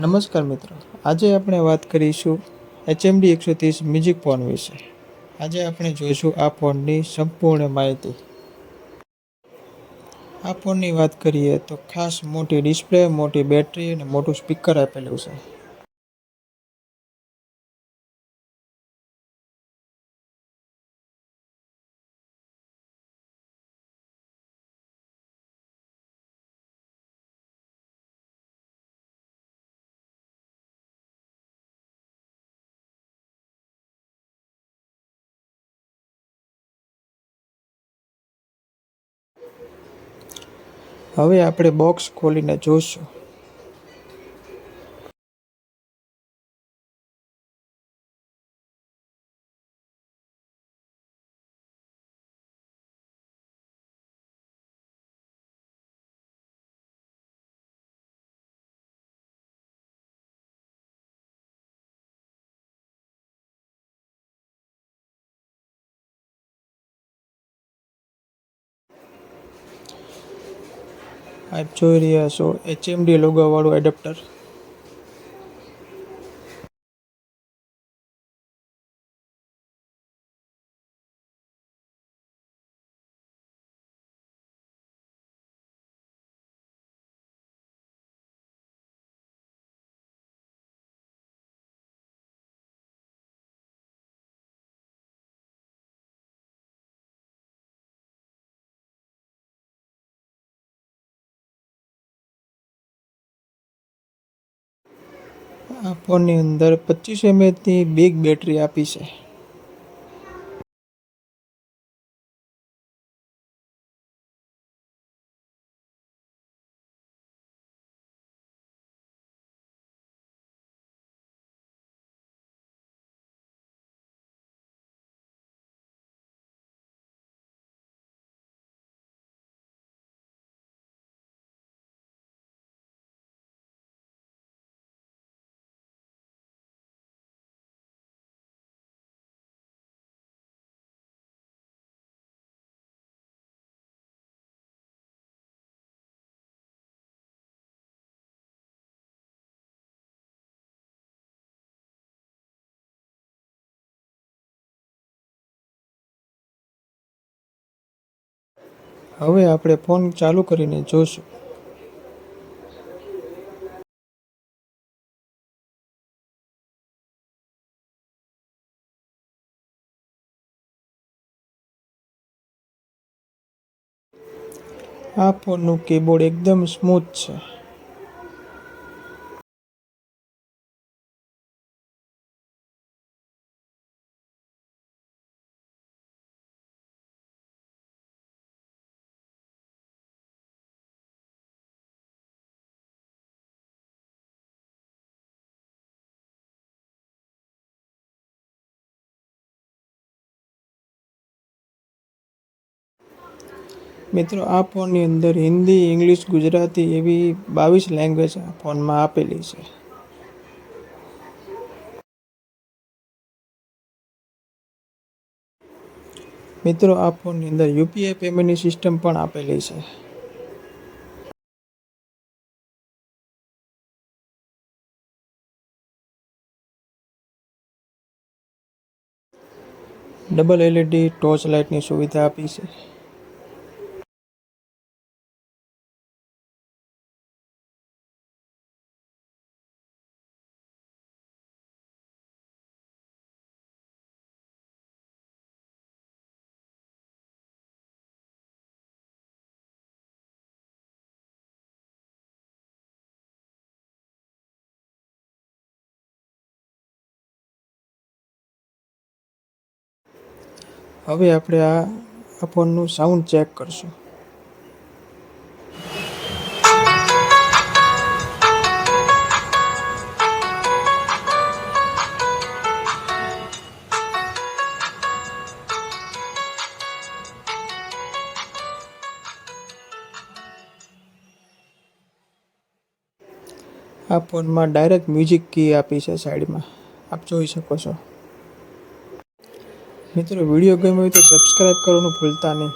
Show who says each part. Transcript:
Speaker 1: નમસ્કાર મિત્રો. આજે આપણે વાત કરીશું એચએમડી એકસો ત્રીસ મ્યુઝિક ફોન વિશે. આજે આપણે જોઈશું આ ફોનની સંપૂર્ણ માહિતી. આ ફોનની વાત કરીએ તો ખાસ મોટી ડિસ્પ્લે, મોટી બેટરી અને મોટું સ્પીકર આપેલું છે. હવે આપણે બોક્સ ખોલીને જોઈશું આપ જોઈ રહ્યા છો એચએમડી લોગોવાળું એડપ્ટર આ ફોનની અંદર પચીસ એમએચની બિગ બેટરી આપી છે. હવે આપણે ફોન ચાલુ કરીને જોઈશું આ ફોનનું કીબોર્ડ એકદમ સ્મૂથ છે. મિત્રો, આ ફોનની અંદર હિન્દી, ઇંગ્લિશ, ગુજરાતી એવી બાવીસ લેંગ્વેજ આ ફોનમાં આપેલી છે. મિત્રો, આ ફોનની અંદર યુપીઆઈ પેમેન્ટની સિસ્ટમ પણ આપેલી છે. ડબલ એલઈડી ટોર્ચ લાઇટની સુવિધા આપી છે. હવે આપણે આ આ ફોનનું સાઉન્ડ ચેક કરશું. આ ફોનમાં ડાયરેક્ટ મ્યુઝિક કી આપી છે સાઈડમાં. આપ જોઈ શકો છો. મિત્રો વીડિયો ગમ્યો હોય તો સબસ્ક્રાઈબ કરવાનું ભૂલતા નહીં.